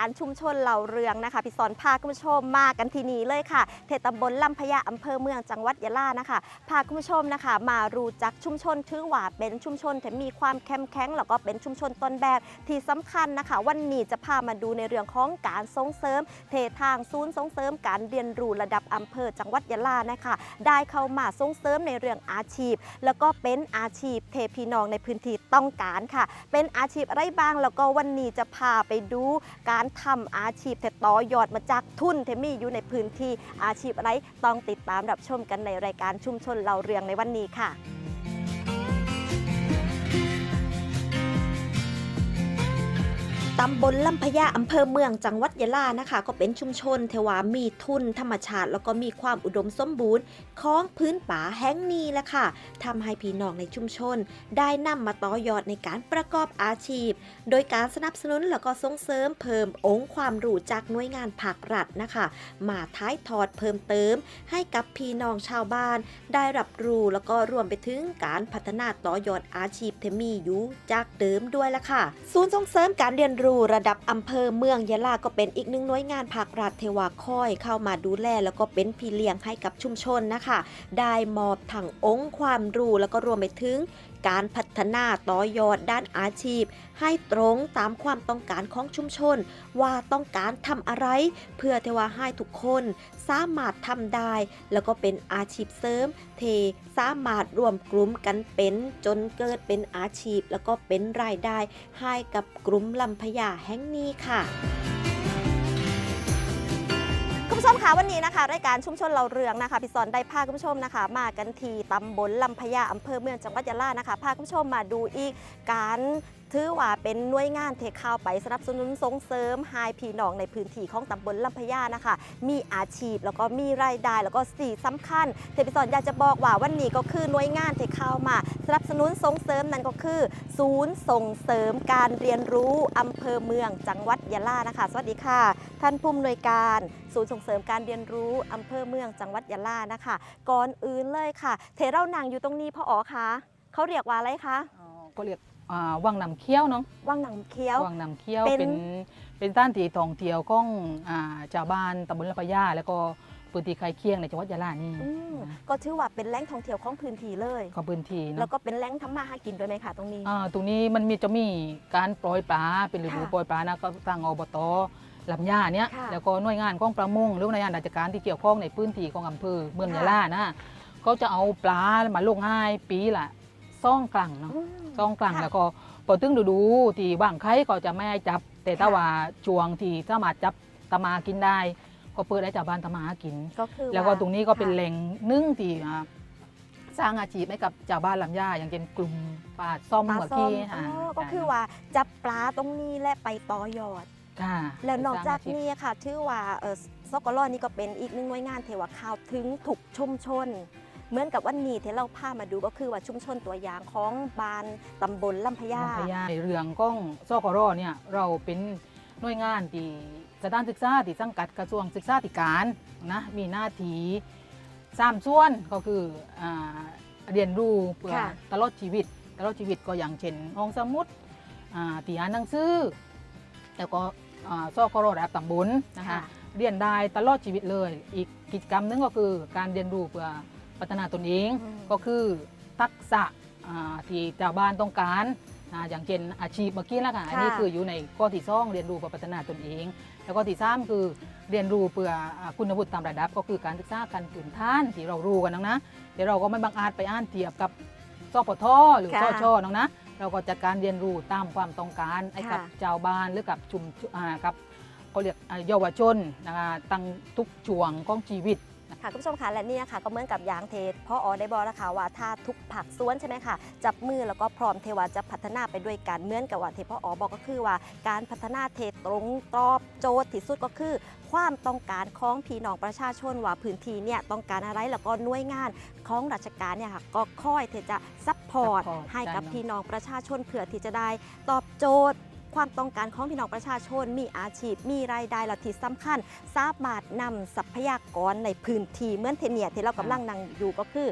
การชุมชนเหล่าเรืองนะคะพี่สอนพาคุณผู้ชมมากันที่นี่เลยค่ะเทศตำบลลำพญาอำเภอเมืองจังหวัดยะลานะคะ พาคุณผู้ชมนะคะ มารู้จักชุมชนถือว่าเป็นชุมชนที่มีความเข้มแข็งแล้วก็เป็นชุมชนต้นแบบที่สำคัญนะคะ วันนี้จะพามาดูในเรื่องของการส่งเสริม เททางศูนย์ส่งเสริมการเรียนรู้ระดับอำเภอจังหวัดยะลานะคะ ได้เข้ามาส่งเสริมในเรื่องอาชีพ แล้วก็เป็นอาชีพเทพีน้องในพื้นที่ต้องการค่ะ เป็นอาชีพอะไรบ้างแล้วก็วันนี้จะพาไปดูการทำอาชีพแต่ต่อยอดมาจากทุนเทมี่อยู่ในพื้นที่อาชีพอะไรต้องติดตามรับชมกันในรายการชุมชนเราเรืองในวันนี้ค่ะ ตำบลลำพญาอำเภอเมืองจังหวัดยะลานะคะ ก็เป็นชุมชนเทวามีทุนธรรมชาติ แล้วก็มีความอุดมสมบูรณ์ของพื้นป่าแห่งนี้แหละค่ะทำให้พี่น้องในชุมชน ได้นำมาต่อยอดในการประกอบอาชีพ โดยการสนับสนุนแล้วก็ส่งเสริมเพิ่มองค์ความรู้จากหน่วยงานภาครัฐนะคะ มาท้ายทอดเพิ่มเติม ให้กับพี่น้องชาวบ้าน ได้รับรู้แล้วก็รวมไปถึงการพัฒนาต่อยอดอาชีพเทมีอยู่จากเดิมด้วยละค่ะ ศูนย์ส่งเสริมการเรียนรู้ระดับอำเภอเมืองยะลาก็เป็นอีกหนึ่งหน่วยงานภาครัฐเทวาคอยเข้ามาดูแลแล้วก็เป็นพี่เลี้ยงให้กับชุมชนนะคะ ได้มอบถังองค์ความรู้แล้วก็รวมไปถึง การพัฒนาต่อยอดด้านอาชีพ ให้ตรงตามความต้องการของชุมชน ว่าต้องการทำอะไร เพื่อเทว่าให้ทุกคนสามารถทำได้ แล้วก็เป็นอาชีพเสริม เทสามารถรวมกลุ่มกันเป็นจนเกิดเป็นอาชีพ แล้วก็เป็นรายได้ให้กับกลุ่มลำพญาแห่งนี้ค่ะ คุณผู้ชมคะวันนี้นะคะรายการชุมชนเราเรืองนะคะพี่สอนได้พาคุณผู้ชมนะคะ มากันที่ตำบลลำพญาอำเภอเมืองจังหวัดยะลานะคะพาคุณผู้ชมมาดูอีกการ ถือว่าเป็นหน่วยงานเทข้าไปสนับสนุนส่งเสริมให้พี่น้องในพื้นที่ของตำบลลำพญานะคะ มีอาชีพแล้วก็มีรายได้แล้วก็สี่สำคัญเทพิสอนอยากจะบอกว่าวันนี้ก็คือหน่วยงานที่เข้าวมา สนับสนุนส่งเสริมนั่นก็คือ ศูนย์ส่งเสริมการเรียนรู้อำเภอเมืองจังหวัดยะลานะคะ สวัสดีค่ะ ท่านผู้อำนวยการศูนย์ส่งเสริมการเรียนรู้อำเภอเมืองจังหวัดยะลานะคะ ก่อนอื่นเลยค่ะ เทเรานางอยู่ตรงนี้พ่ออ๋อคะเขาเรียกว่าอะไรคะอ๋อก็เรียก อ่าวังน้ำเคี้ยวเนาะว่างหนังเคี้ยว วังน้ำเคี้ยวเป็น เป็นเป็นต้านตีท่องเที่ยวของอ่าชาวบ้านตำบลลำปะย่าแล้วก็พื้นที่ใกล้เคียงในจังหวัดยะลานี่อืมก็ถือว่าเป็นแหล่งท่องเที่ยวของพื้นที่เลยของพื้นที่แล้วเนาะก็เป็นแหล่งทำมาหากินด้วยไหมคะตรงนี้ อ่าตรงนี้มันมีจะมีการปล่อยปลาเป็นฤดูค่ะปล่อยปลานะก็ตั้งอบตลำย่าเนี่ยค่ะ แล้วก็หน่วยงานของประมงหรือหน่วยงานราชการที่เกี่ยวข้องในพื้นที่ของอำเภอเมืองยะลานะเขาจะเอาปลามาลงให้ปีละ ซ่องกลังเนาะอืมซ่องกลางค่ะแล้วก็พอถึงฤดูที่ว่างไข่ก็จะไม่ให้จับ แต่ถ้าค่ะว่าช่วงที่สามารถจับตะมากินได้ ก็เปิดให้ชาวบ้านตะมาหากิน ก็คือแล้วก็ตรงนี้ก็เป็นค่ะแหล่งหนึ่งที่อ่าสร้างอาชีพให้กับชาวบ้านลำย่าอย่างเช่นกลุ่มปลาซ่อมปลาเมื่อส้กี้มอ่าอ๋อก็คือว่าจับปลาตรงนี้และไปต่อยอดค่ะแล้วนอกจากสร้งชีพนี้ค่ะชื่อว่าเออสกลอนี่ก็เป็นอีกหนึ่งหน่วยงานเทวาข่าวถึงถูกชุมชน เหมือนกับวันนี้ที่เราพามาดูก็คือว่าชุมชนตัวอย่างของบ้านตำบลลำพญาลำพญาในเรื่องของซกรเนี่ยเราเป็นหน่วยงานที่สถานศึกษาที่สังกัดกระทรวงศึกษาธิการนะมีหน้าที่สามส่วนก็คืออาเรียนรู้เพื่อค่ะตลอดชีวิต ตลอดชีวิตก็อย่างเช่นห้องสมุดอ่าที่อ่านหนังสือแล้วก็อ่าซกรระดับตำบลนะคะค่ะเรียนได้ตลอดชีวิตเลย อีกกิจกรรมหนึงก็คือการเรียนรู้เพื่อ พัฒนาตนเองอืมก็คือทักษะอ่าที่ชาวบ้านต้องการอ่าอย่างเช่นอาชีพเมื่อกี้แล้วค่ะอันนี้ค่ะคืออยู่ในข้อที่สองเรียนรู้เพื่อพัฒนาตนเอง แล้วก็ที่สามคือเรียนรู้เพื่ออ่าคุณวุฒิตามระดับ ก็คือการศึกษาการพื้นฐานที่เรารู้กันนะนะเดี๋ยวเราก็ไม่บังอาจไปอ่านเทียบกับสปทหรือค่ะสชน้องนะเราก็จัดการเรียนรู้ตามความต้องการให้กับค่ะชาวบ้านหรือกับชุมอ่ากับเขาเรียกอ่าเยาวชนนะคะตั้งทุกช่วงของชีวิตนะ ค่ะคุณผู้ชมคะและนี่นะคะก็เหมือนกับยางเทศพ่ออได้บอกแล้วค่ะว่าถ้าทุกผักสวนใช่ไหมคะจับมือแล้วก็พร้อมเทวาจะพัฒนาไปด้วยกันเหมือนกับว่าเทพ่ออบอกก็คือว่า การพัฒนาเทตรงตอบโจทย์ที่สุดก็คือ ความต้องการของพี่น้องประชาชนว่าพื้นที่เนี่ยต้องการอะไรแล้วก็หน่วยงานของราชการเนี่ยค่ะก็ค่อยที่จะซัพพอร์ต support ให้กับได้เนอะพี่น้องประชาชนเพื่อที่จะได้ตอบโจทย์ ความต้องการของพี่น้องประชาชน มีอาชีพ มีรายได้และที่สำคัญสามารถนำทรัพยากรในพื้นที่เหมือนเทเนียที่เรากำลังนั่งอยู่ก็คือ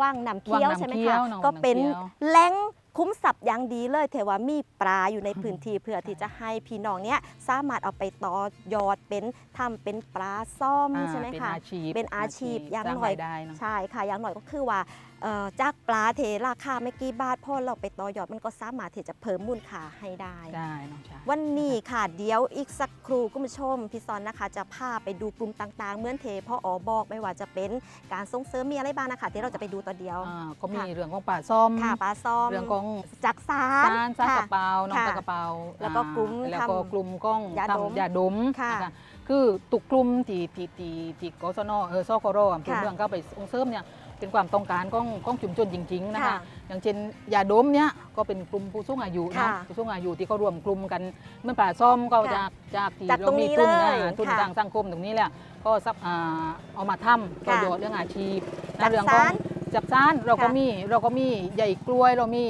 ว่างนำเคี้ยวว่างนำใช่ไหมเคี้ยคะวน้องก็เป็นนำเคี้ยวแหล่งคุ้มทรัพย์อย่างดีเลยเทว่ามีปลาอยู่ในพื้นที่เพื่อที่จะให้พี่น้องเนี้ยสามารถเอาไปต่อยอดเป็นทำเป็นปลาซ่อมอ่าใช่ไหมเป็นคะอาชีพเป็นอาชีพอย่างสร้หน่อยรายได้เนอะใช่ค่ะอย่างหน่อยก็คือว่าเอ่อจากปลาเทราคาไม่กี่บาทพอเราไปต่อยอดมันก็สามารถที่จะเพิ่มมูลค่าให้ได้ได้น้องชายวันนี้ค่ะเดี๋ยวอีกสักครู่คุณผู้ชมพี่ซอนนะคะ จะพาไปดูกลุ่มต่างๆ เหมือนเทพ่ออ๋อบอกไม่ว่าจะเป็นการส่งเสริมมีอะไรบ้างนะคะที่เราจะไปดูต่อเดียวอ่าก็มีค่ะเรื่องของป่าซ่อมค่ะปลาซ้อมเรื่องของจักสาซานนซานค่ะกระเป๋าน้องค่ะตะกระเป๋าแล้วก็อ่ากลุ่มแล้วก็ทำกลุ่มกล้องยาดมทำยาดมค่ะนคือตุกกลุ่มที่ที่ที่ที่กศนเออซอกรอำเภอค่ะเมืองก็ไปส่งเสริมเนี่ย เป็นความต้องการของของชุมชนจริงๆนะคะค่ะอย่างเช่นยาดมเนี่ยก็เป็นกลุ่มผู้สูงอายุเนาะค่ะผู้สูงอายุที่เขารวมกลุ่มกันเมื่อป่าซ่อมก็ค่ะจากจากที่จากตรงนี้ทุนเลยอ่าทุนค่ะทางสังคมตรงนี้แหละก็ซับอ่าเอามาทำประโยชน์เรื่องอาชีพจักเรื่องขสาองนจับซานเราก็ค่ะ มีเราก็มีใหญ่กล้วยเรามี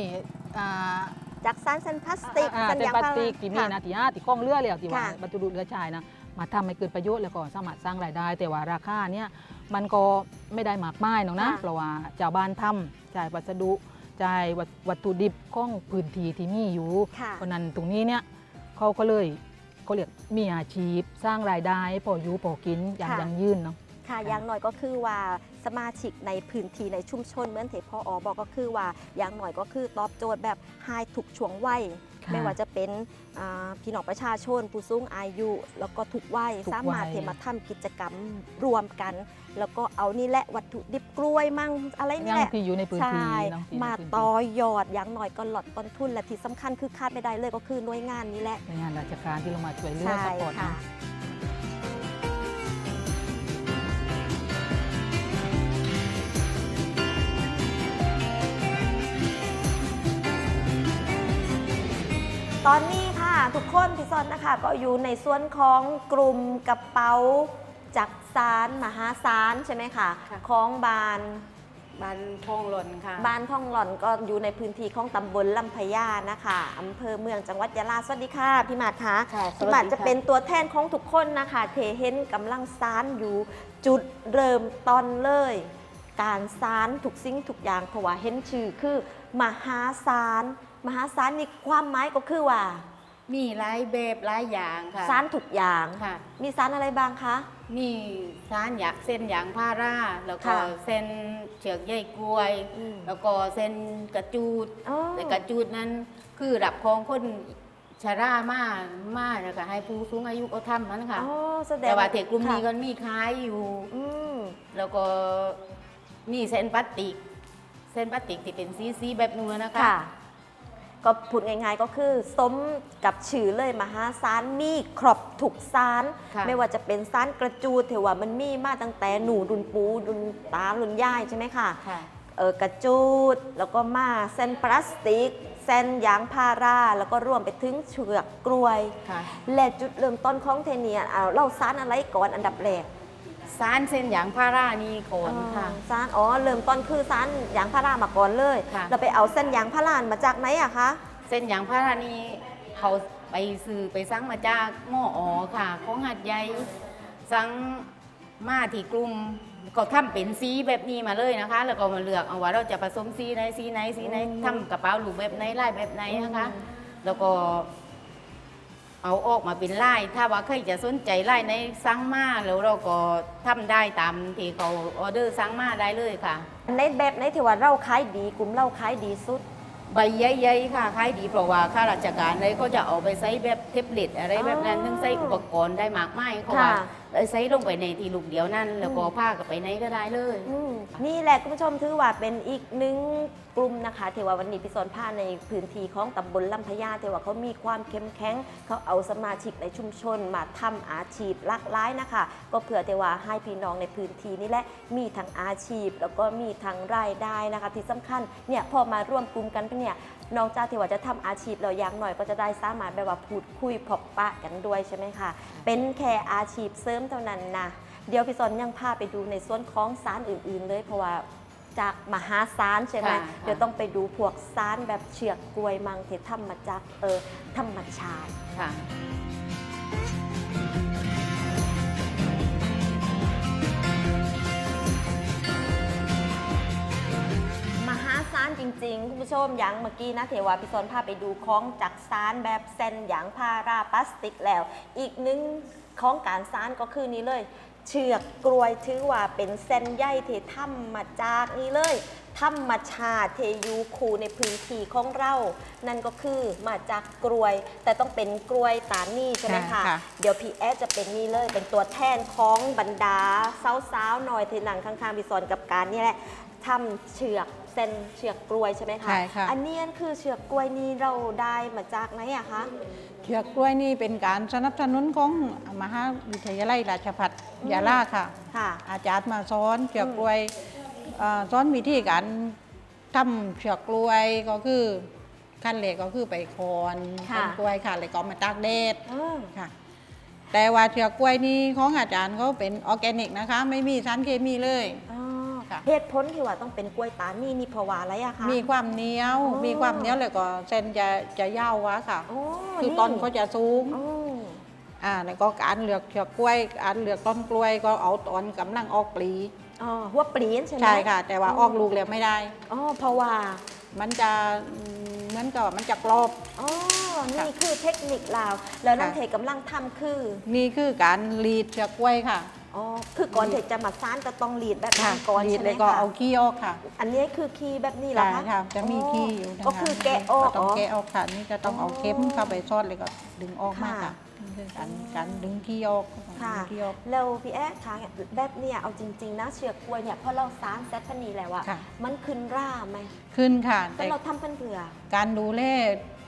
อ่าจักสานเส้นพลาสติกอ่าสัญเป็นญาพลาสพาติกที่มีค่ะนะที่ห้าที่กล้องเลือดแล้วที่ว่าค่ะบรรจุเรือชายนะมาทำให้เกิดประโยชน์แล้วก็สามารถสร้างรายได้ แต่ว่าราคาเนี่ย มันก็ไม่ได้มากมายหรอกนะค่ะ เพราะว่าชาวบ้านทำจ่ายวัสดุจ่ายวัตวัตถุดิบของพื้นที่ที่มีอยู่ ค่ะ เพราะนั้นตรงนี้เนี่ยเขาก็เลยเขาเรียกมีอาชีพสร้างรายได้พออยู่พอกินอย่างค่ะ ยั่งยืนเนาะ ค่ะอย่างหน่อยก็คือว่าสมาชิกในพื้นที่ในชุมชนเหมือนเทพออบอกก็คือว่าอย่างหน่อยก็คือตอบโจทย์แบบไฮทุกช่วงวัย ค่ะไม่ว่าจะเป็นอ่าพี่น้องประชาชน ผู้สูงอายุ แล้วก็ทุกวัยทุกวัย สามารถเทมาทำกิจกรรมรวมกัน แล้วก็เอานี่แหละวัตถุดิบกล้วยมั่งอะไรนี่ยังแหละ ที่อยู่ในพื้นใช่ ที่เนาะที่อยู่ในมาพื้นที่ต่อยอดอย่างหน่อยก็ลดต้นทุนและที่สำคัญคือคาดไม่ได้เลยก็คือหน่วยงานนี้แหละ ในงานราชการที่เรามาช่วยเหลือใช่สปอร์ตค่ะ นะ ตอนนี้ค่ะทุกคนพี่ซอนนะคะ ก็อยู่ในส่วนของกลุ่มกระเป๋าจักสารมหาสารใช่ไหมคะค่ะ ของบานบ้านพองหล่นค่ะบ้านท่องหล่อนก็อยู่ในพื้นที่ของตำบลลำพญานะคะอำเภอเมืองจังหวัดยะลาสวัสดีค่ะพี่หมาดคะค่ะ พี่หมาดจะเป็นตัวแทนของทุกคนนะคะเทเห็นกำลังสารอยู่จุดเริ่มต้นเลย การสารทุกสิ่งทุกอย่างเพราะว่าเห็นชื่อคือมหาสาร มหาสารนี่ความหมายก็คือว่า มีหลายแบบหลายอย่างค่ะ สารทุกอย่างค่ะ มีสารอะไรบ้างคะ มีสารหยักเส้นหยางพาราแล้วก็ค่ะเส้นเชือกใยกล้วย อืมแล้วก็เส้นกระจูดอ๋อ แต่กระจูดนั้นคือรับของคนชรามามานะคะให้ผู้สูงอายุเขาทำนั้นค่ะ อ๋อแสดงแต่ว่าเทกลุ่มนี้ก็ค่ะมีขายอยู่ อืมแล้วก็มีเส้นพลาสติก เส้นพลาสติกที่เป็นซีซีๆแบบนู้นนะคะ ค่ะ ก็พูดง่ายๆก็คือสมกับชื่อเลยมหาสารมีครบถูกสาร ค่ะ ไม่ว่าจะเป็นสารกระจูดเถอะว่ามันมีมาตั้งแต่หนูรุนปูรุนตารุนย่ายใช่ไหมคะค่ะ เออกระจูด แล้วก็มาเส้นพลาสติก เส้นยางพารา แล้วก็รวมไปถึงเชือกกล้วย ค่ะ และจุดเริ่มต้นของเทเนียเอาเล่าสารอะไรก่อนอันดับแรก สารเส้นหยางพารานี่ก่อนค่ะอ๋อสารอ๋อเริ่มต้นคือสารยางพารามาก่อนเลย ค่ะ เราไปเอาเส้นยางพารามาจากไหนอะคะเส้นหยางพารานี่เขาไปซื้อไปสั่งมาจากหม้ออ๋อค่ะของหัดใหญ่สั่งมาที่กลุ่มก็ทำเป็นสีแบบนี้มาเลยนะคะ แล้วก็มาเลือกเอาว่าเราจะผสมสีไหนสีไหนสีไหนอืมทำกระเป๋าลูกแบบไหนลายแบบไหนนะคะอืมแล้วก็ เอาออกมาเป็นลายถ้าว่าใครจะสนใจลายในสั่งมาแล้วเราก็ทำได้ตามที่เขาออเดอร์สั่งมาได้เลยค่ะ ในแบบในที่ว่าเราขายดีกลุ่มเราขายดีสุด ใบใหญ่ๆค่ะขายดีเพราะว่าข้าราชการเลยก็จะเอาไปใช้แบบเทปเล็ตอะไรแบบนั้นอ๋อซึ่งใช้อุปกรณ์ได้มากมายเพราะว่า ค่ะเวใส่ลงไปในทีลูกเดียวนั่น แล้วก็ผ้ากับไปไหนก็ได้เลย อืมนี่แหละคุณผู้ชมถือว่าเป็นอีกหนึ่งกลุ่มนะคะที่ว่าวันนี้พี่สอนผ้าในพื้นที่ของตำบลลำพญาที่ว่าเขามีความเข้มแข็งเขาเอาสมาชิกในชุมชนมาทำอาชีพหลากหลายนะคะ ก็เพื่อที่ว่าให้พี่น้องในพื้นที่นี่แหละมีทั้งอาชีพ แล้วก็มีทั้งรายได้นะคะ ที่สำคัญเนี่ยพอมาร่วมกลุ่มกันเนี่ย นอกจากที่ว่าจะทำอาชีพเราอย่างหน่อยก็จะได้สามารถแบบว่าพูดคุยพบปะกันด้วยใช่ไหมคะเป็นแค่อาชีพเสริมเท่านั้นนะเดี๋ยวพี่สอนยังพาไปดูในส่วนของสารอื่น ๆ เลยเพราะว่าจากมหาสารใช่ไหมค่ะเดี๋ยวต้องไปดูพวกสารแบบเชือกกล้วยมังที่ทำมาจากเออธรรมชาติค่ะาศาลจริง ๆ คุณผู้ชมอย่างเมื่อกี้นะเทวาพิซอนพาไปดูของจากสารแบบเซนอย่างพาราพลาสติกแล้ว อีกหนึ่งของการสารก็คือนี้เลย เชือกกลวยถือว่าเป็นเส้นใยที่ทำมาจากนี้เลยธรรมชาติเทอยูคูในพื้นที่ของเรา นั่นก็คือมาจากกลวย แต่ต้องเป็นกลวยตานี่ใช่ไหมคะค่ะค่ะเดี๋ยวพี่แอดจะเป็นนี่เลย เป็นตัวแทนของบรรดาสาวๆหน่อยที่หนังข้างๆพี่สอนกับการนี่แหละ ทำเชือกเส้นเชือกกล้วยใช่ไหมคะใช่ค่ะ อันนี้คือเชือกกล้วยนี้เราได้มาจากไหนอะคะเชือกกล้วยนี่เป็นการสนับสนุนของมหาวิทยาลัยราชภัฏยาลาค่ะ ค่ะ อาจารย์มาสอนเชือกกล้วยเอ่อสอนวิธีการทำเชือกกล้วยก็คือขั้นเหล็กก็คือไปโคนค่ะ ต้นกล้วยค่ะแล้วก็มาตากแดดอืมค่ะ แต่ว่าเชือกกล้วยนี่ของอาจารย์เขาเป็นออร์แกนิกนะคะ ไม่มีสารเคมีเลยอ๋อ ค่ะ เหตุผลที่ว่าต้องเป็นกล้วยตานี่นี่เพราะว่าอะไรอะคะ มีความเหนียว อ๋อ มีความเหนียวแล้วก็เส้นจะจะยาววะค่ะ โอ้คือต้นเขาจะสูงอ๋ออ่า แล้วก็การเลือกเชือกกล้วยการเลือกต้นกล้วยก็เอาตอนกำลังออกปลี อ๋อหัวปลีนใช่ไหมใช่ค่ะ แต่ว่าอ๋อออกลูกแล้วไม่ได้ อ๋อเพราะว่ามันจะอืมเหมือนกับมันจะกรอบ อ๋อนี่คือเทคนิคเราวแล้วน้องเทกำลังทำคือ นี่คือการรีดเชือกกล้วยค่ะ อ๋อคือก่อนเทจะมาซ่านก็ต้องรีดแบบนั้นก่อนรีดใช่ไหมแล้วก็คะเอาขี้ออกค่ะอันนี้คือคีย์แบบนี้เหรอใช่คะค่ะจะมีขี้อยู่นะคะก็คือแกะออกก็ต้องเหรอแกะออกค่ะนี่จะต้องเอาอ๋อเข็มเข้าไปซ่อนเลยก็ดึงออกมาค่ะค่ะนี่คือการการดึงขี้ออกค่ะ ดึงขี้ออก แล้วพี่แอ๊คะแบบเนี่ยเอาจริงๆนะเชือกกล้วยเนี่ยพอเราสารเซตพันนี้แล้วอะค่ะ มันขึ้นร่าไหมขึ้นค่ะแต่แต่เราทำพันเผื่อ การดูแล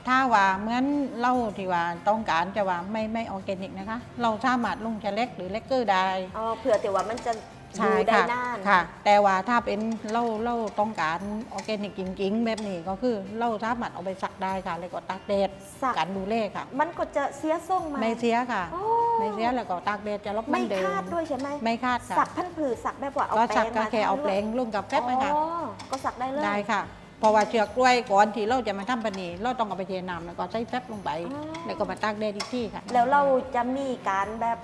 ถ้าว่าเหมือนเหล่าที่ว่าต้องการจะว่าไม่ไม่ออร์แกนิกนะคะ เราสามารถลงจะเล็กหรือเล็กเกอร์ได้อ๋อเผื่อแต่ว่ามันจะอใช่ยู่ได้ค่ะนานค่ะ แต่ว่าถ้าเป็นเหล่าเหล่าต้องการออร์แกนิกจริงๆ แบบนี้ก็คือเหล่าสามารถเอาไปสักได้ค่ะ แล้วก็ตากแดดสักการดูแลค่ะ มันก็จะเสียส่งมาไม่เสียค่ะ โอ้ไม่เสียแล้วก็ตากแดดจะลบไม่มันเดิมคาดด้วยใช่ไหมไม่คาดค่ะ สักพันผือสักแบบว่าเอาก็แปรสักงก็มาแค่เอาทแปลงลงกับแฟบนะคะอ๋อก็สักได้เลย ได้ค่ะ เพราะว่าเชือกกล้วยก่อนที่เราจะมาทำปานนีเราต้องเอาไปเทน้ำแล้วก็ใส่แฟบลงไป อ๋อ แล้วก็มาตากแดดอีกที่ค่ะ แล้วเราจะมีการแบบ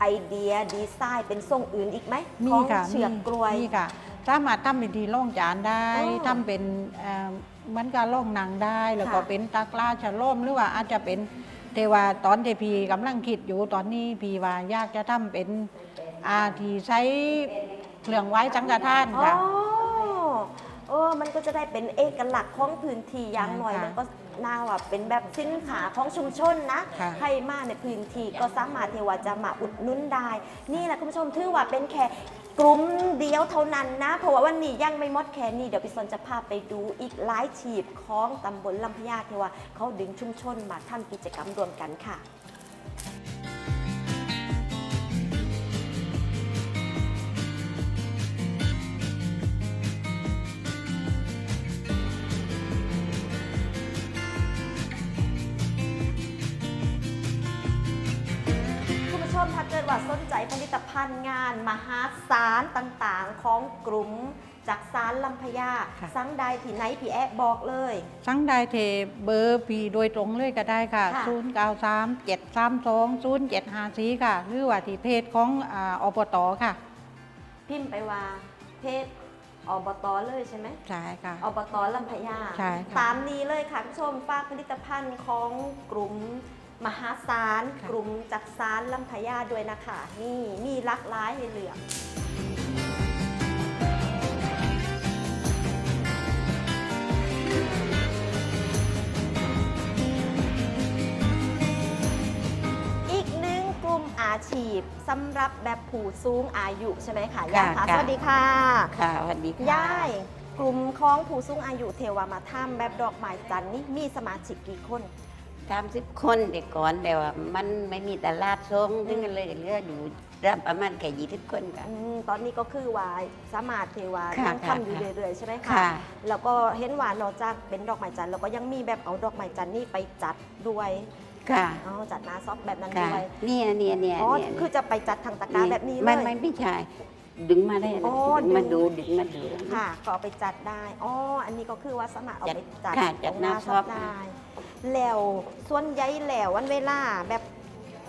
ไอเดียดีไซน์เป็นทรงอื่นอีกไหมมีของค่ะเชือกกล้วย มีค่ะสามารถทำเป็นทีล่องจานได้อ๋อทำเป็นเอ่อเหมือนกับล่องหนังได้ แล้วก็ค่ะ เป็นตากล้าฉล่มหรือว่าอาจจะเป็นเทว่าตอนที่พีกำลังคิดอยู่ตอนนี้พีว่าอยากจะทำเป็นอาที่ใช้เครื่องไว้สังฆทานอ๋อค่ะ เออมันก็จะได้เป็นเอกลักษณ์ของพื้นที่อย่างหน่อยใช่ค่ะมันก็น่าว่าเป็นแบบสินค้าของชุมชนนะค่ะ ใครมาในพื้นที่ก็สามารถเทว่าจะมาอุดหนุนได้ นี่แหละคุณผู้ชมถือว่าเป็นแค่กลุ่มเดียวเท่านั้นนะ เพราะว่าวันนี้ยังไม่หมดแค่นี้เดี๋ยวพี่สนจะพาไปดูอีกหลายทีบของตำบลลำพญาเทว่าเขาดึงชุมชนมาทำกิจกรรมรวมกันค่ะ ฑ์งานมหาศาลต่างๆ ของกลุ่มจากสารลำพญาค่ะ สั่งใดที่ไหนพี่แอะบอกเลย สั่งได้เทเบอร์พีโดยตรงเลยก็ได้ค่ะ ค่ะ 0 9 3 7 3 2 0 7 5 4ค่ะ หรือว่าที่เพจของอาอปตค่ะพิมพ์ไปว่าเพจอบตเลยใช่ไหม ใช่ค่ะ อบตลำพญาใช่ค่ะตามนี้เลยค่ะคุณผู้ชมฝากผลิตภัณฑ์ของกลุ่ม มหาศาลค่ะกลุ่มจักสารลำพญาด้วยนะคะ นี่มีหลากหลายให้เลือกอีกหนึ่งกลุ่มอาชีพพสำหรับแบบผู้สูงอายุใช่ไหมคะค่ะยายคะค่ะ สวัสดีค่ะ ค่ะสวัสดีค่ะยายกลุ่มของผู้สูงอายุเทวามาถ้ำแบบดอกไม้จันทร์นี่มีสมาชิกกี่คน สามสิบคนเด็กก่อนแต่ว่ามันไม่มีตลาดส่งซึ่งก็เลยเหลืออยู่รับประมาณแค่ยี่สิบคนค่ะ อืมตอนนี้ก็คือว่าสามารถเทวาค่ะยังค่ะทำอยู่ค่ะเรื่อยๆใช่ไหมคะค่ะ แล้วก็เห็นว่านอกจากเป็นดอกไม้จันทร์แล้วก็ยังมีแบบเอาดอกไม้จันทร์นี่ไปจัดด้วยค่ะอ๋อจัดหน้าซอฟแบบนั้นค่ะด้วยเนี่ยเนี่ยเนี่ยอ๋อเนี่ยคือจะไปจัดทางตะกร้าแบบนี้เลไม่ยไม่ไม่ใช่ดึงมาได้นะอ๋อดึงมาดึงดูดึงมาดู ค่ะก็เอาไปจัดได้อ๋ออันนี้ก็คือว่าสามารถเอาไปจัดค่ะจัดหน้าตรงช็อปได้ แล้วส่วนใหญ่แล้ววันเวลาแบบ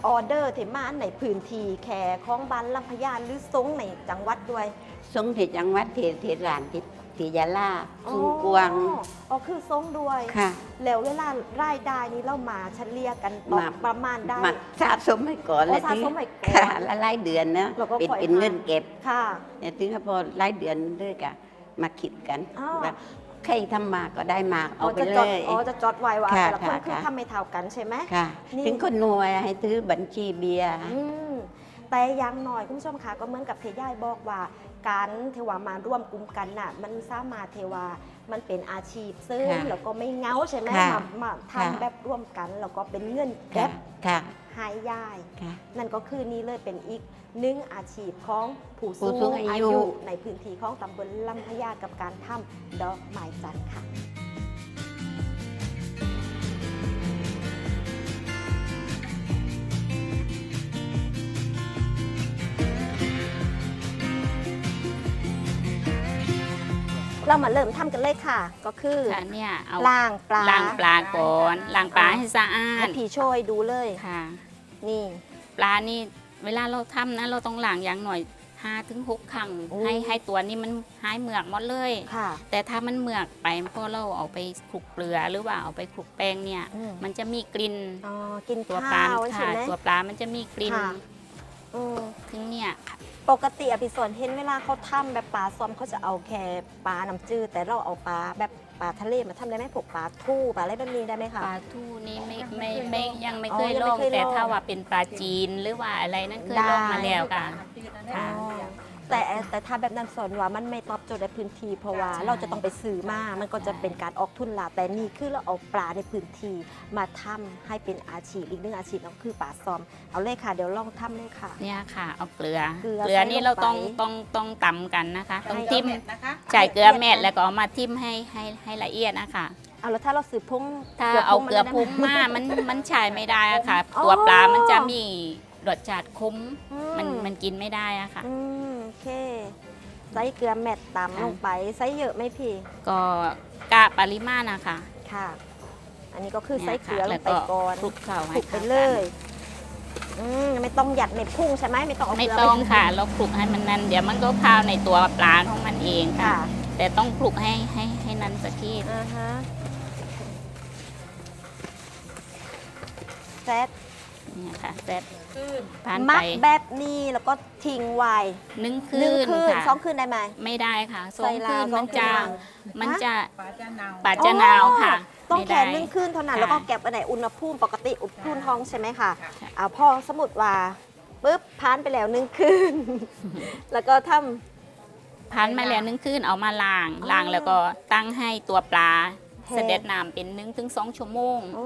ออเดอร์ที่มาในพื้นที่แค่ของบ้านลำพญาหรือซงในจังหวัดด้วยส่งที่จังหวัดที่ที่ร้านที่ที่ยาลาอ๋อสุงกวางอ๋อคือซงด้วย ค่ะ แล้วเวลารายได้นี้เรามาเฉลี่ยกันตกมา ประมาณได้มาสะสมไว้ก่อนอ๋อแล้วสะถึงสมไว้ก่อนค่ะละรายเดือนนะแล้วก็เป็นปล่อยเป็นมา เงินเก็บค่ะ เนี่ยถึงพอรายเดือนด้วยกันมาคิดกันอ้าว ว่า ใครทำมาก็ได้มากเอาไปจะเลจดยอ๋อจะจดไว้ว่าค่ะแต่ละคนค่ะคือค่ะ ทำไม่เท่ากันใช่ไหม ค่ะ นี่ ถึงคนหน่วยให้ถือบัญชีเบียร์ อืมแต่อยังหน่อยคุณผู้ชมคะก็เหมือนกับเทย่ายบอกว่า การเทวามาร่วมกลุ่มกันน่ะ มันสามารถเทวามันเป็นอาชีพซึ่งค่ะแล้วก็ไม่เหงาใช่ไหมค่ะมามาค่ะ ทำแบบร่วมกัน แล้วก็เป็นเงินแก็ค่ะบค่ะหายย่าย ค่ะ นั่นก็คือนี่เลยเป็นอีก หนึ่งอาชีพของผู้ผู้สูสูงงอายุอายุ ในพื้นที่ของตำบลลำพญากับการทำดอกไม้จันทร์ค่ะ เรามาเริ่มทำกันเลยค่ะ ก็คือค่ะเนี่ยเอาล้างปลาล้างปลาก่อนล้างปลาให้สะอาให้ดพี่ช่วยดูเลย ค่ะ นี่ ปลานี่ เวลาเราทำนะเราต้องล้างอย่างหน่อยห้าถึงหกครั้งโอ้ ให้ให้ตัวนี้มันหายเหมือกหมดเลย ค่ะแต่ถ้ามันเหมือกไปพอเราเอาไปคลุกเกลือหรือว่าเอาไปคลุกแป้งเนี่ย อืมมันจะมีกลิ่นอ๋อกินตัวปลาข้าวใช่ค่ะไหม ตัวปลามันจะมีกลิ่นค่ะ อืมถึงเนี่ยค่ะปกติอภิสนเห็นเวลาเขาทำแบบปลาซ้อมเขาจะเอาแค่ปลาน้ำจืดแต่เราเอาปลาแบบ ปลาทะเลมาทำได้ไหมพวกปลาทู่ปลาอะไรแบบนี้ได้ไหมคะปลาทูนี่ไม่ไม่ไม่ยังไม่อ๋อเคยยังลไม่องเคยลองแต่ถ้าว่าเป็นปลาจีนหรือว่าอะไรนั่นเคยลองมาแล้วค่ะ ค่ะ อ๋อ แต่แต่ถ้าแบบนั้นสอนว่ามันไม่ตอบโจทย์ในพื้นที่เพราะว่าใช่เราจะต้องไปซื้อมา มันก็จะเป็นการออกทุนลาแต่นี่คือเราเอาปลาในพื้นที่มาทำให้เป็นอาชีพอีกหนึ่งอาชีพนั่นคือปลาซ้อม เอาเลยค่ะเดี๋ยวลองทำเลยค่ะ เนี่ยค่ะ เอาเกลือ เกลือเกลือนี่ใส่ลงเราต้องไปต้องต้องตำกันนะคะ ต้องให้ทิมนะคะใส่เกลือแมดละเอียดนะแล้วก็เอามาทิมให้ให้ให้ละเอียดนะคะเอาแล้วถ้าเราซื้อพุ่งถ้าเอาเกลือพุ้งมา มันมันใช้ไม่ได้อะค่ะ ตัวปลามันจะมีรสชาติคุ้มอืมันมันกินไม่ได้อะค่ะอืมโอเค ใส่เกลือแมตตามค่ะลงไปใส่เยอะไหมพี่ก็กะปริมาณนะคะค่ะ อันนี้ก็คือใส่นี่ยเกลือลค่ะแล้งวไปก่อนคลุกเข้าคให้ลุกไปข้ากันเลยอืมไม่ต้องหยัดในพุ่งใช่ไหมไม่ต้องเอาไม่เกลืต้องปค่ะ เราคลุกให้มันนันเดี๋ยวมันก็ข้าวในตัวปลาของมันเองค่ะค่ะ แต่ต้องคลุกให้ให้ให้นันสักทีอ่าฮะแซดเนี่ยค่ะเสร็จ ผ่านมัไปกแบบนี้แล้วก็ทิ้งไว้นึ่งหคืนึ่งนคืนค่ะสองคืนได้ไหม ไม่ได้ค่ะสอใส่งลาคืวนสอมังนคืนจะวางมันจะปลาจะหนาวปลาจะหนาวค่ะต้องไม่แค่ได้ นึ่งคืนเท่านั้น ค่ะแล้วก็เก็บไว้ในอุณหภูมิปกติอุณหภูมิห้องใช่ไหมคะค่ะอ่าพอสมมติว่าปุ๊บผ่านไปแล้วหนึ่งคืน แล้วก็ทำ พันมาแล้วนึ่งคืนเอามาล้างอ๋อล้างแล้วก็ตั้งให้ตัวปลาแห้ง เสด็จน้ำเป็นหนึ่งถึงสองชั่วโมงโอ้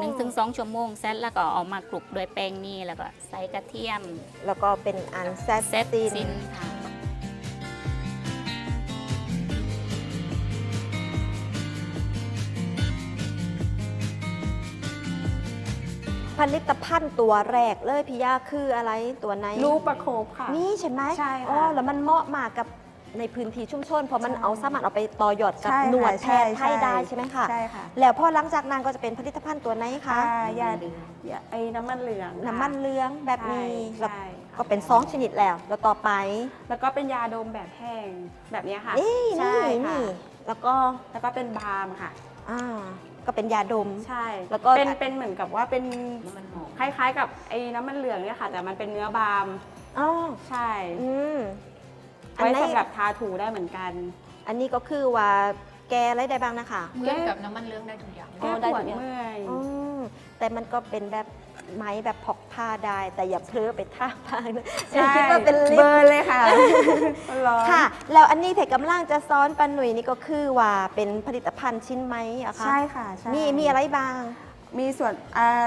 หนึ่งถึงสองชั่วโมงเสร็จแล้วก็เอามาคลุกด้วยแป้งนี่แล้วก็ใส่กระเทียม แล้วก็เป็นอันแซดเซตซีนซินค่ะผลิตภัณฑ์ตัวแรกเลยพี่ยาคืออะไรตัวไหน ลูกประโคบค่ะ นี่ใช่ไหมใช่ค่ะ อ๋อ แล้วมันเหมาะมากกับ ในพื้นที่ชุมชนเพราะมันใช่เอาสามารถเอาไปต่อยอดกับใช่หน่วยค่ะแพทย์ไทยได้ใช่ไหมคะใช่ค่ะ แล้วพอหลังจากนั้นก็จะเป็นผลิตภัณฑ์ตัวไหนคะอ่ายาอยาไอ้น้ำมันเหลืองค่ะน้ำมันเหลืองแบบนี้ใช่แล้วใช่ก็เป็นสองชนิดแล้ว แล้วต่อไป แล้วก็เป็นยาดมแบบแห้งแบบเนี้ยค่ะนี่ใช่นี่ค่ะนี่แล้วก็แล้วก็เป็นบาล์มค่ะ อ่าก็เป็นยาดม ใช่แล้วก็ เป็นเป็นเหมือนกับว่าเป็นคล้ายๆ กับไอ้น้ำมันเหลืองเนี่ยค่ะ แต่มันเป็นเนื้อบาล์มอ๋อใช่ อืมอัน ไว้นี้สำหรับทาถูได้เหมือนกัน อันนี้ก็คือว่าแกอะไรได้บ้างนะคะเหมือนกับน้ำมันเลืองได้ทุกอย่างอ๋แก้อได้ปวดทุกอย่างเมื่อยอืมแต่มันก็เป็นแบบไหมแบบพกพาได้ แต่อย่าเพลอไปท่าพางนะใช่คิดว่าเป็นลิเบฟอต์ร์เลยค่ะมันร้อนค่ะ แล้วอันนี้เพจกำลังจะซ้อนปันหนุ่ยนี่ก็คือว่าเป็นผลิตภัณฑ์ชิ้นไหมอะคะใช่ค่ะใช่มีมีอะไรบ้าง มีส่วนอ่า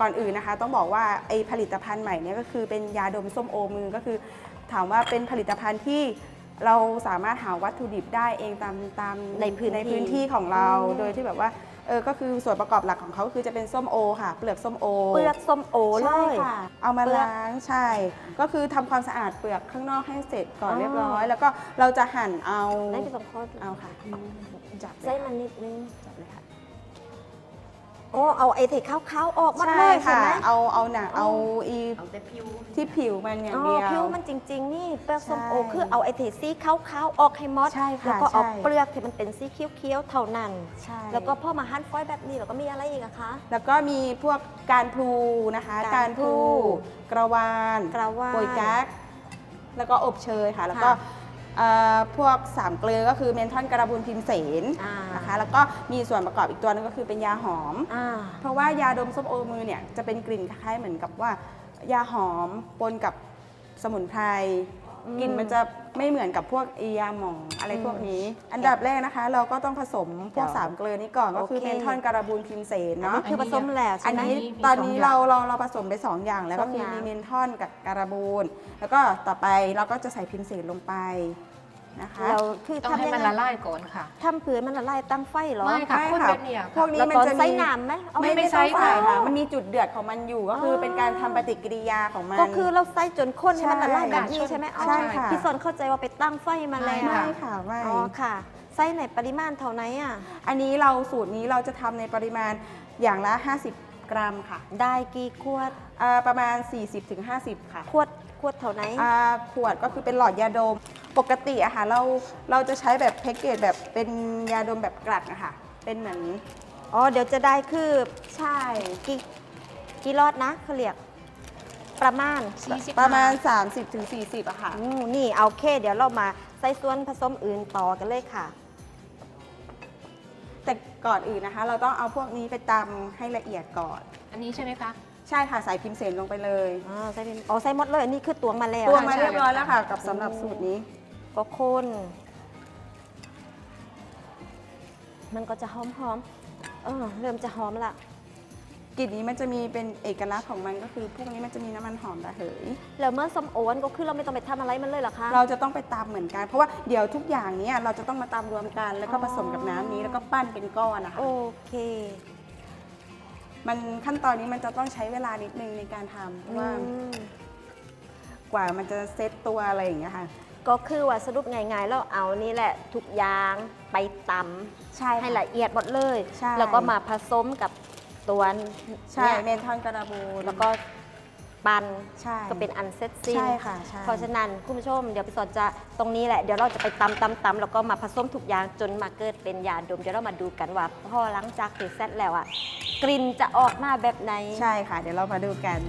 ก่อนอื่นนะคะ ต้องบอกว่าไอผลิตภัณฑ์ใหม่เนี่ยก็คือเป็นยาดมส้มโอมือก็คือ ถามว่าเป็นผลิตภัณฑ์ที่เราสามารถหาวัตถุดิบได้เองตามตามในพื้นที่ในพื้นที่ของเราอืมโดยที่แบบว่าเออก็คือส่วนประกอบหลักของเขาคือจะเป็นส้มโอค่ะ เปลือกส้มโอ เปลือกส้มโอเลใช่ยค่ะ เอามาเปลือกล้างใช่ ก็คือทำความสะอาดเปลือกข้างนอกให้เสร็จก่อนอ๋อเรียบร้อย แล้วก็เราจะหั่นเอาได้ไปสองข้อเอาค่ะจับเลยใส่มันนิดนึงจับเลยค่ะ โอ้เอาไอ้เทขาวๆออกหมดเลใช่ยใช่ค่ะไหมเอาเอาหนังอ๋อเอาอีเอาแต่ผิวที่ผิวมันอย่างอ๋อเดียว ผิวมันจริง ๆ นี่เปลือกส้มโอใช่คือเอาไอ้เทสีขาวๆออกให้หมดใช่ค่ะแล้วก็เอาใช่ เปลือกที่มันเป็นสีเขียวๆเท่านั้น ใช่ แล้วก็พอมาหั่นฟอยแบบนี้แล้วก็มีอะไรอีกอะคะ แล้วก็มีพวกการพลูนะคะ กาการรพพลูลูกระวานกระว่านโปยกั๊กแล้วก็อบเชยค่ะ แล้วก็ค่ะเอ่อ พวกสามเกลือก็คือเมนทอนกระบุนพิมเสนอ่านนะคะแล้วก็มีส่วนประกอบอีกตัวนึงก็คือเป็นยาหอมอ่าเพราะว่ายาดมส้มโอมือเนี่ยจะเป็นกลิ่นคล้ายๆเหมือนกับว่ายาหอมปนกับสมุนไพรอืมกลิ่นมันจะไม่เหมือนกับพวกอียาหมองอะไรอืมพวกนี้ อันดับแรกนะคะ เราก็ต้องผสมพวกเดี๋ยวสามเกลือนี้ก่อนก็คือโอเคเมนทอนการาบูนพิมเสนอันเนาะนี้คือผสมแล้วอัใช่นไหมนี้มีตอนนี้สองอย่างเราเราเราผสมไป 2 อย่างแล้วสก็องคืออย่างมีเมนทอนกับการาบูนแล้วก็ต่อไปเราก็จะใส่พิมเสนลงไป นะคะเราคือต้องทำให้ยังมันไงละลายก่อนค่ะ ทำเผือมันละลายตั้งไฟเหรอไม่ค่ะไม่คนค่ะแบบเนี้ยพวกนี้แล้วมันตอนจะมีใส่น้ำไหมเอาไม่ไม่ไม่ต้องใส่ใส่ค่ะอ๋อมันมีจุดเดือดของมันอยู่ก็คือเป็นการทำปฏิกิริยาของมัน ก็คือเราใส่จนข้นให้มันละลายใช่แบบนี้ใช่ไหมอ๋อใช่ค่ะ พี่สนเข้าใจว่าไปตั้งไฟมาแล้วไม่ไม่ค่ะไม่อ๋อค่ะใส่ในปริมาณเท่าไหนอะ อันนี้เราสูตรนี้เราจะทำในปริมาณอย่างละ 50 กรัมค่ะได้กี่ขวด อ่าประมาณ 40-50 ค่ะขวดขวดเท่าไหน อ่าขวดก็คือเป็นหลอดยาดม ปกติอะค่ะเราเราจะใช้แบบแพ็กเกจแบบเป็นยาดมแบบกลัดอะค่ะ เป็นเหมือนอ๋อเดี๋ยวจะได้คือใช่กี่กี่รอดนะเขาเรียกประมาณประมาณ 30-40อะค่ะ อืมนี่เอาเค เดี๋ยวเรามาใส่ส่วนผสมอื่นต่อกันเลยค่ะ แต่ก่อนอื่นนะคะ เราต้องเอาพวกนี้ไปตำให้ละเอียดก่อน อันนี้ใช่ไหมคะ ใช่ค่ะใส่พิมพ์เสนลงไปเลย อ๋อใส่เป็นอ๋อใส่หมดเลยอันนี้คือตวงมาแล้ว ตัวมาใช่เรียบร้อยแล้วค่ะ กับสำหรับสูตรนี้ ก็คนมันก็จะหอมหอมๆเออเริ่มจะหอมละกลิ่นนี้มันจะมีเป็นเอกลักษณ์ของมันก็คือ พวกนี้มันจะมีน้ำมันหอมระเหย แล้วเมื่อส้มโอนก็คือเราไม่ต้องไปทำอะไรมันเลยเหรอคะ เราจะต้องไปตำเหมือนกัน เพราะว่าเดี๋ยวทุกอย่างเนี้ยเราจะต้องมาตำรวมกัน แล้วก็ผสมกับน้ำนี้แล้วก็ปั้นเป็นก้อนนะคะโอเค มันขั้นตอนนี้มันจะต้องใช้เวลานิดนึงในการทำเพราะว่าอืม กว่ามันจะเซตตัวอะไรอย่างเงี้ยค่ะ ก็คือว่าสรุปง่ายๆแล้วเอานี่แหละทุกอย่างไปตำใช่ให้ละเอียดหมดเลย ใช่ แล้วก็มาผสมกับตัวใช่เนี่ยเมนทอนกระบูนแล้วก็ปั่นใช่ก็เป็นอันเสร็จสิ้น ใช่ค่ะใช่เพราะฉะนั้นคุณผู้ชมเดี๋ยวพี่สอนจะตรงนี้แหละเดี๋ยวเราจะไปตำตำตำแล้วก็มาผสมทุกอย่างจนมาเกิดเป็นยาดมเดี๋ยวเรามาดูกันว่าพอหลังจากที่เสร็จแล้วอะกลิ่นจะออกมาแบบไหน ใช่ค่ะ เดี๋ยวเรามาดูกัน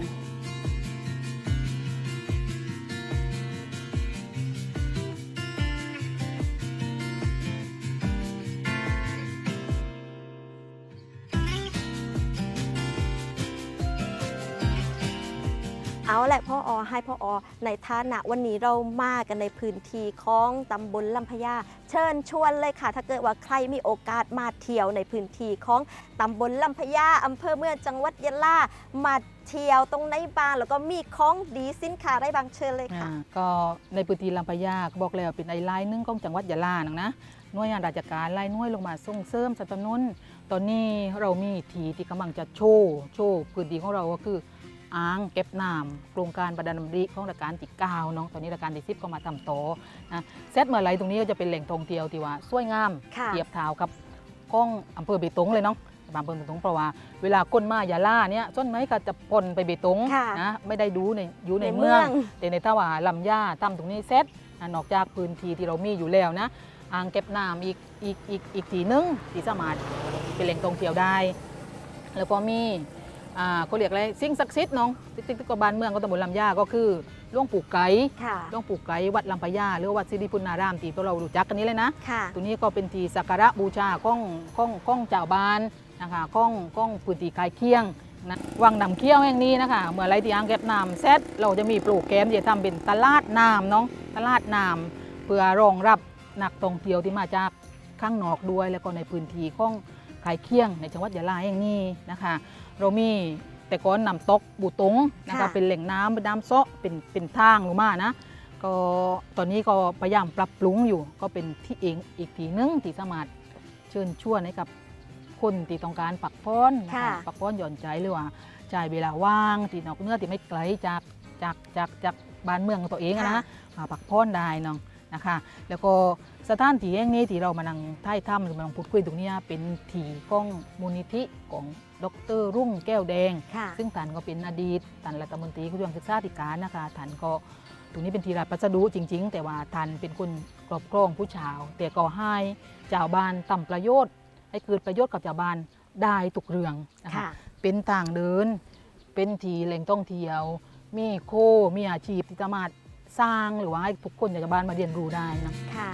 เอาแหละพ่ออให้พ่ออในฐานะวันนี้เรามากันในพื้นที่ของตำบลลำพญาเชิญชวนเลยค่ะ ถ้าเกิดว่าใครมีโอกาสมาเที่ยวในพื้นที่ของตำบลลำพญาอำเภอเมืองจังหวัดยะลามาเที่ยวตรงไหนบ้างแล้วก็มีของดีสินค้าอะไรบางเชิญเลยค่ะ ก็ในพื้นที่ลำปะยาบอกแล้วเป็นไอไลน์นึงของจังหวัดยะลาหนังนะหน่วยงานราชการไล่หน่วยลงมาส่งเสริมสนับสนุนตอนนี้เรามีทีที่กำลังจะโชว์โชว์พื้นที่ของเราก็คือ อ่างเก็บน้ำโครงการประดานดำริของรัชการที่เก้าเนาะตอนนี้รัชการที่สิบก็มาทำโตอนะเซตเมื่อไหรตรงนี้ก็จะเป็นแหล่งท่องเที่ยวที่ว่าสวยงามค่ะเทียบเท่ากับก้องอำเภอเบตงเลยเนาะอำเภอเบตงเพราะว่าเวลาคนมายาล่าเนี่ยส่วนไหนก็จะปนไปเบตงค่ะนะไม่ได้ดูในอยู่ในในเมืองเมือง แต่ในท่าว่าลำย่าตั้มตรงนี้เซ็ตอะนอกจากพื้นที่ที่เรามีอยู่แล้วนะอ่างเก็บน้ำอีกอีกอีกอีกทีนึงที่สามารถเป็นแหล่งท่องเที่ยวได้ แล้วก็มี อ่าเขาเรียกอะไรสิ่งศักดิ์สิทธิ์เน้องสิ่งที่กบานเมืองก็ตำบลลำย่าก็คือหลวงปู่ไก่ค่ะหลวงปู่ไก่วัดลำปะย่าหรือว่าวัดสิริพุนารามที่พวกเรารู้จักกันนี้เลยนะ ค่ะ ตัวนี้ก็เป็นที่สักการะบูชาของของของเจ้าบ้านนะคะของของพื้นที่คายเคียงนะวังน้ำเคี้ยวแห่งนี้นะคะเมื่อไรที่อ่างเก็บน้ำเสร็จเราจะมีปลูกแกมที่จะทำเป็นตลาดน้ำเนาะตลาดน้ำเพื่อรองรับนักท่องเที่ยวที่มาจากข้างนอกด้วยแล้วก็ในพื้นที่ของขายเคียงในจังหวัดยะลาแห่งนี้นะคะ เรามีแต่ก่อนน้ำตกบูตงนะคะค่ะเป็นแหล่งน้ำเป็นน้ำเซาะเป็นเป็นทางลงมานะก็ตอนนี้ก็พยายามปรับปรุงอยู่ ก็เป็นที่เองอีกทีนึงที่สามารถเชิญชวนให้กับคนที่ต้องการปักพ้อนนะค่ะคะปักพ้อนหย่อนใจหรือว่าจ่ายเวลาว่างที่นอกเหนื้อที่ไม่ไกลจากจากจากจากบ้านเมืองของตัวเองอะนะมาปักพ้อนได้เน้องนะคะ แล้วก็ สถานที่แห่งนี้ที่เรามานั่งท่ายถ้ำหรือมานั่งพูดคุยตรงเนี้ยเป็นที่ของมูลนิธิของดรรุ่งแก้วแดง ค่ะ ซึ่งท่านก็เป็นอดีตท่านรัฐมนตรีกระทรวงศึกษาธิการนะคะท่านก็ตรงนี้เป็นทีราชพัสดุจริง ๆ แต่ว่าท่านเป็นคนกรอบครองผู้ชาว แต่ก็ให้เจ้าบ้านต่ำประโยชน์ ให้เกิดประโยชน์กับเจ้าบ้านได้ทุกเรื่องนะคะ ค่ะ เป็นต่างเดิน เป็นทีแหล่งท่องเที่ยว มีโค มีอาชีพที่สามารถสร้างหรือว่าให้ทุกคนจากชาวบ้านมาเรียนรู้ได้นะ ค่ะ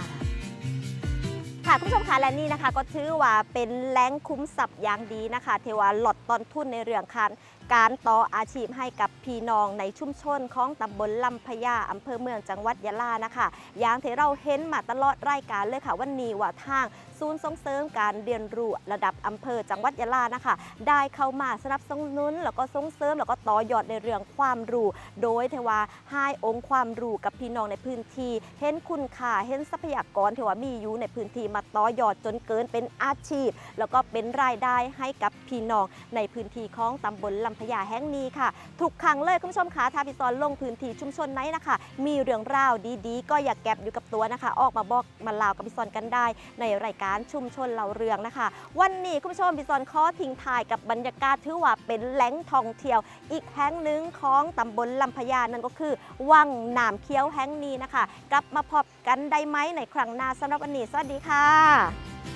ค่ะคุณผู้ชมคะและนี่นะคะ ก็ถือว่าเป็นแหล่งคุ้มทรัพย์อย่างดีนะคะ เทว่าลดตอนทุนในเรื่องคันการต่ออาชีพให้กับพี่น้องในชุมชนของตำบลลำพญาอำเภอเมืองจังหวัดยะลานะคะอย่างที่เราเห็นมาตลอดรายการเลยค่ะ วันนี้ว่าทางศูนย์ส่งเสริมการเรียนรู้ระดับอำเภอจังหวัดยะลานะคะ ได้เข้ามาสนับสนุนแล้วก็ส่งเสริมแล้วก็ต่อยอดในเรื่องความรู้ โดยเทว่าให้องค์ความรู้กับพี่น้องในพื้นที่ เห็นคุณค่าเห็นทรัพยากรเทว่ามีอยู่ในพื้นที่มาต่อยอดจนเกินเป็นอาชีพ แล้วก็เป็นรายได้ให้กับพี่น้องในพื้นที่ของตำบลลำพญาแห่งนี้ค่ะทุกครั้งเลยคุณผู้ชมคะถ้าพี่ซอนลงพื้นที่ชุมชนไหนนะคะ มีเรื่องราวดีๆ ก็อย่าแก็บอยู่กับตัวนะคะ ออกมาบอกมาล่ากับพี่ซอนกันได้ในรายการชุมชนเหล่าเรืองนะคะ วันนี้คุณผู้ชมพี่ซอนข้อทิ้งทายกับบรรยากาศถือว่าเป็นแหล่งท่องเที่ยว อีกแห่งหนึ่งของตำบลลำพญานั่นก็คือ วังน้ำเคี้ยวแห่งนี้นะคะ กลับมาพบกันได้ไหมในครั้งหน้าสำหรับวันนี้สวัสดีค่ะ